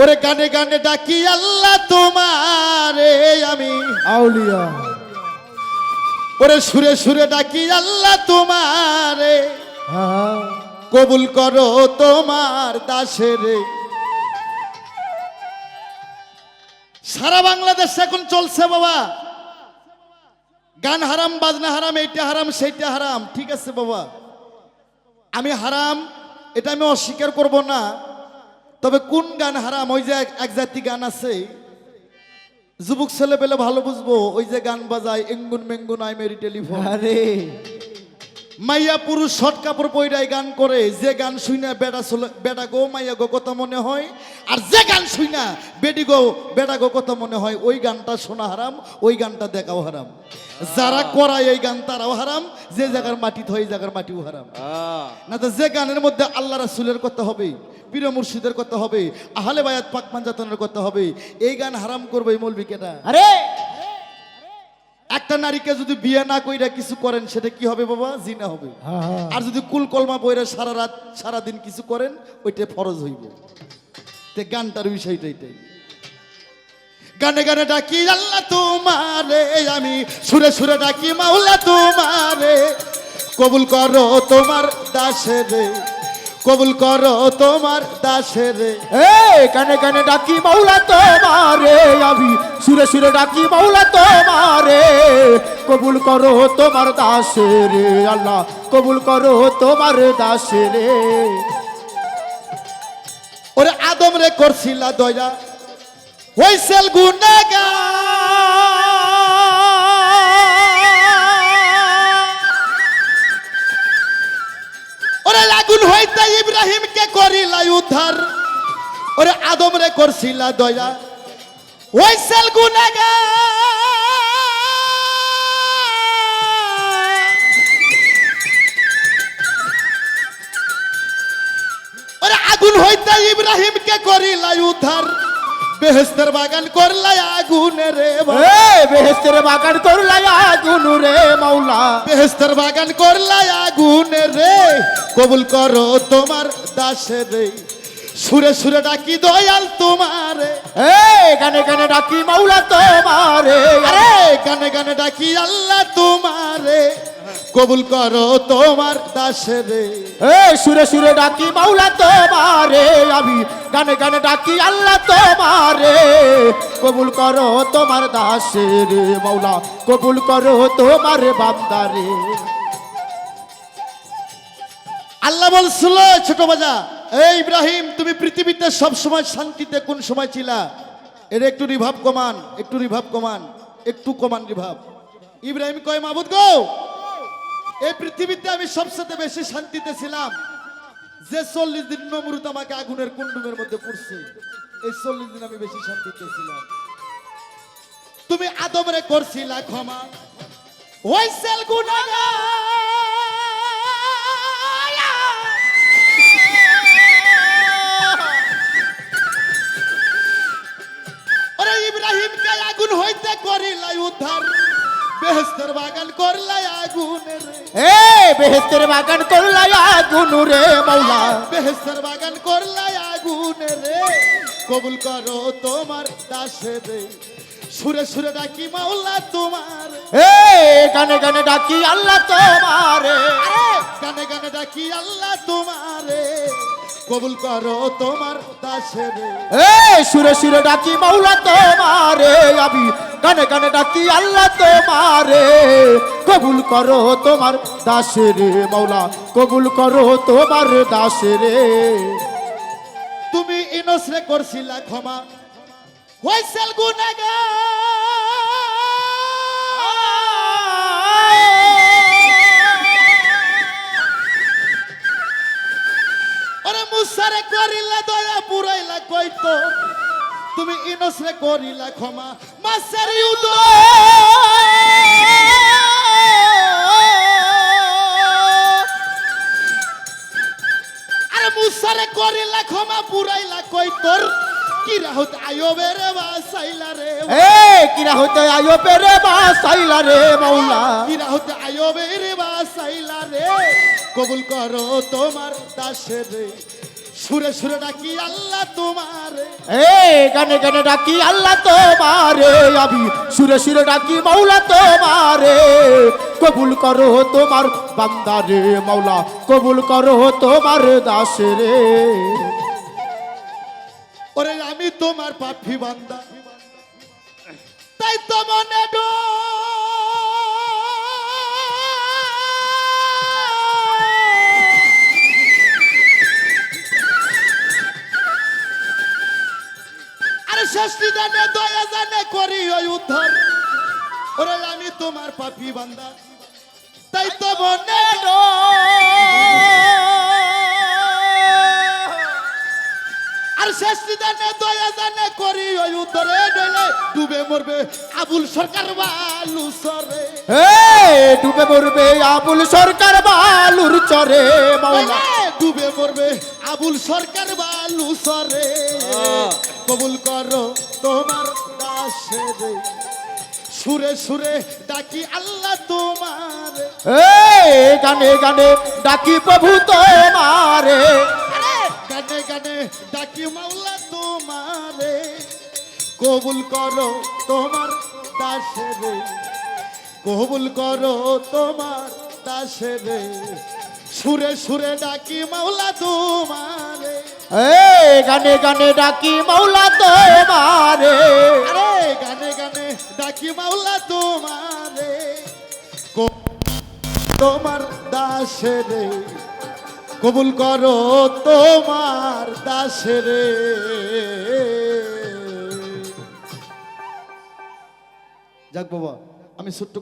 ওরে গানে গানে ডাকি আল্লাহ তোমারে আমি। আউলিয়া। ওরে সুরে সুরে ডাকি আল্লাহ তোমারে। কবুল করো তোমার দাসের সারা বাংলাদেশ এখন চলছে বাবা। গান হারাম বাজনা হারাম এইটা হারাম সেইটা হারাম ঠিক আছে বাবা। আমি হারাম এটা আমি অস্বীকার করব না। তবে কোন গান হারাম? ওই যে এক- জাতি গান আছে। যুবক ছেলে পেলে ভালো বুঝব। ওই যে গান বাজায় এঙ্গুন মেঙ্গুন আই মেরি টেলিফোন। আরে। মাইয়া পুরুষ শর্ট কাপড় পৈরাই গান করে। যে গান শুনে বেটা চলে বেটা গো মাইয়া গো কথা মনে হয়? আর যে গান শুইনা বেডি গো বেটা গো কত মনে হয় ওই গানটা শোনা হারাম ওই গানটা দেখাও হারাম। যারা করায় এই গান তারাও হারাম যে জায়গার মাটি এই জায়গার মাটিও হারাম। না তো যে গানের মধ্যে আল্লাহ রাসুলের কথা হবে পীর মুর্শিদের কথা হবে আহলে বায়াত পাক পাঞ্জাতনের কথা হবে এই গান হারাম করবে এই মৌলবি কেটা? আরে! একটা নারীকে যদি বিয়ে না কইরা কিছু করেন সেটা কি হবে বাবা? জিনা হবে। হ্যাঁ। আর যদি কুল কলমা বইরা সারা রাত সারা দিন কিছু করেন ওইটা ফরজ হইব। তে গানটার বিষয়টা এটাই গানে গানে ডাকি, আল্লাহ তোমারে, আমি সুরে সুরে ডাকি, মাওলা তোমারে। কবুল করো তোমার দাসেরে কবুল করো তোমার দাসেরে এ কানে কানে ডাকি, মাওলা তোমারে, আমি সুরে সুরে ডাকি, মাওলা তোমারে। কবুল করো তোমার দাসে রে, আল্লাহ, কবুল করো তোমার দাসে রে। ওরে আদম রে করছিলা দয়া। হইছেল গুনাগা ওরে লাগুন হইতে ইব্রাহিমকে করিলাই উদ্ধার। ওরে আদম রে করছিলা দয়া। হইছেল গুনাগা হইতে ইব্রাহিমকে করিলাই উদ্ধার। বেহেস্তের বাগান করলাই আগুনে রে বেহেস্তের বাগান করলাই আগুন রে মাওলা। বেহেস্তের বাগান করলাই আগুনে রে। কবুল করো তোমার দাসে রে। সুরে সুরে ডাকি দয়াল তোমারে। এ গানে কানে ডাকি মাওলা তোমারে। আরে গানে গানে ডাকি আল্লাহ তোমারে। কবুল করো তোমার দাসে রে। এ সুরে সুরে ডাকি মাওলা তোমারে আমি গানে গানে ডাকি আল্লাহ তোমারে। কবুল করো তোমার দাসে রে মাওলা কবুল করো তোমার বান্দারে আল্লাহ বলছিল ছোট বাজা এই ইব্রাহিম তুমি পৃথিবীতে সব সময় শান্তিতে কোন সময় ছিলা? এর একটু রিভাব কমান একটু রিভাব কমান একটু কমান রিভাব। ইব্রাহিম কয় মাবুদ গো এই পৃথিবীতে আমি সবসাথে বেশি শান্তিতে ছিলাম। যে চল্লিশ দিন নমরুদ আমাকে আগুনের কুণ্ডুমের মধ্যে পড়ছে, এই চল্লিশ দিন আমি বেশি শান্তিতে ছিলাম। তুমি আদমরে করছিলা ক্ষমা। হইছেল ওরে ইব্রাহিমকে আগুন হইতে করিলাই উদ্ধার। বেহেস্তের বাগান করলাই আগুনের এ বেহেস্তের বাগান করলাই আগুন রে মাওলা বেহেস্তের বাগান করলাই আগুনের কবুল করো তোমার দাসের সুরে সুরে ডাকি মাওলা তোমার। এ গানে গানে ডাকি আল্লাহ তোমারে। গানে গানে ডাকি আল্লাহ তোমারে। কবুল করো তোমার দাসের এ সুরে সুরে ডাকি মাওলা তোমারে। আমি গানে গানে ডাকি, আল্লাহ তোমারে, কবুল করো তোমার দাসে রে মাওলা, কবুল করো তোমার দাসে রে তুমি ইনসরে করছিলা ক্ষমা হইছেল গুনাগা মুসারে করিলা দয়া পুরাইলা কইতো। তুমি ইনসরে করিলা ক্ষমা। মাসের আরে মুসারে করিলা ক্ষমা পুরাইলা কই তোর? আয়বে রে বাসাইলা রে? এ কিরা বাসাইলা রে মাওলা। কি রাহত আয়বে রে বাসাইলা রে? কবুল করো তোমার দাসে রে সুরে সুরে ডাকি আল্লাহ তোমারে। এ গানে গানে ডাকি আল্লাহ তোমারে। আমি সুরে সুরে ডাকি মাওলা তোমারে। কবুল করো তোমার বান্দারে মাওলা কবুল করো তোমার দাসরে ওরে আমি তোমার পাপি বান্দা। তাই তো মনে ডো উদ্ধার। ওরে আমি তোমার পাপি বান্দা। তাই তো মনে আর শেষ জানে দয়া জানে করি ওই উত্তরে নইলে ডুবে মরবে আবুল সরকার বালু সরে এ ডুবে মরবে আবুল সরকার বালুর চরে মাওলা। ডুবে মরবে আবুল সরকার বালু সরে কবুল করো তোমার দাসের সুরে সুরে ডাকি আল্লাহ তোমার। এ গানে গানে ডাকি প্রভু তোমারে। গানে গানে ডাকি মাওলা তোমারে। কবুল করো তোমার দাসের কবুল করো তোমার দাসের সুরে সুরে ডাকি মাওলা তোমারে। এ গানে গানে ডাকি মাওলা তোমারে। আরে গানে গানে ডাকি মাওলা তোমারে। তোমার রে। কবুল করো তোমার দাসে রে। যাক বাবা আমি ছোট্ট